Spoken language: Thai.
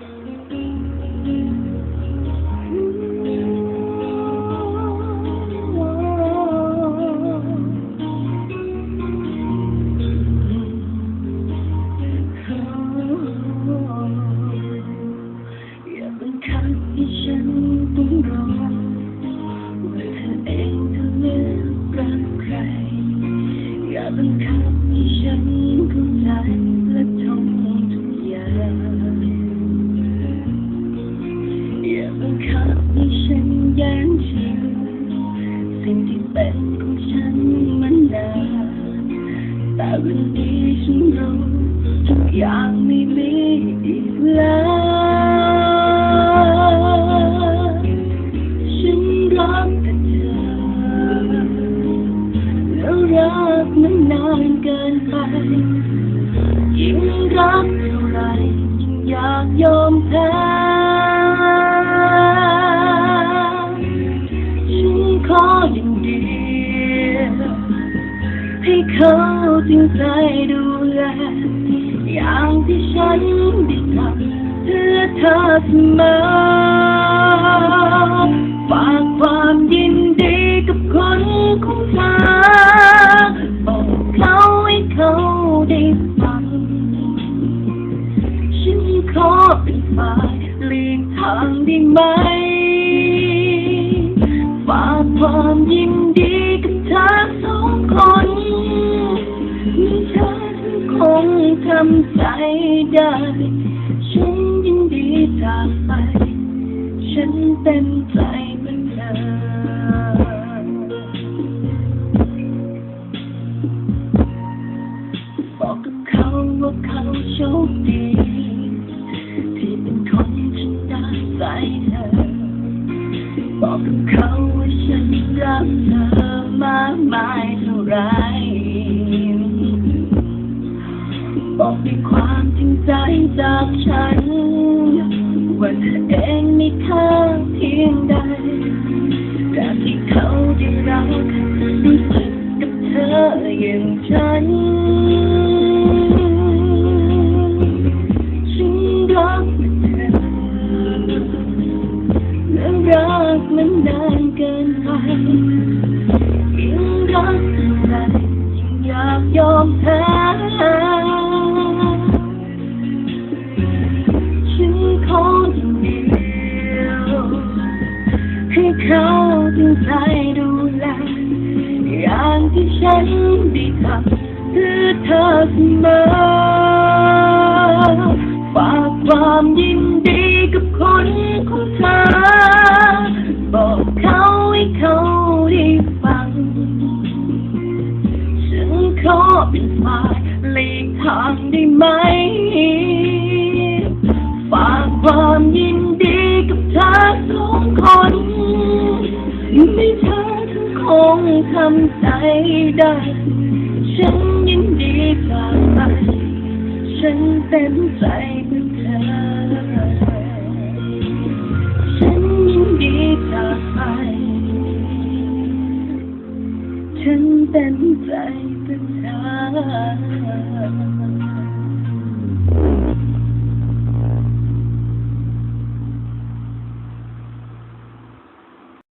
Thank you. แต่วันนี้ฉันรู้ทุกอย่างไม่มีอีกแล้ว ดูแลอย่างที่ฉันได้ทำเพื่อเธอเสมอฝากความยินดีกับคนของเธอบอกเขาให้เขาได้ฟัง ฉันขอเป็นฝ่ายหลีกทางได้ไหม ฝากความยินดีำใจได้ ฉันยินดีจากไป ฉันเต็มใจเหมือนเธอบอกกับเขาว่าเขาโชคดี ที่เป็นคนชนะใจเธอ บอกกับเขาว่าฉันรักเธอมากมายเท่าไร จากฉัน ว่าเธอเองมีค่าเพียงใดแต่ที่เขาได้รักรู้สึกกับเธออย่างฉัน ฉันรักเธอและรักมันนานเกินไปยิ่งรักเท่าไรยิ่งอยากยอมแพ้ ฉันได้ทำเพื่อเธอเสมอฝากความยินดีกับคนของเธอ บอกเขาให้เขาได้ฟัง ฉันขอเป็นฝ่ายหลีกทางได้ไหม คงทำใจได้ ฉันยินดีจากไป ฉันเต็มใจเพื่อเธอ ฉันยินดีจากไป ฉันเต็มใจเพื่อเธอ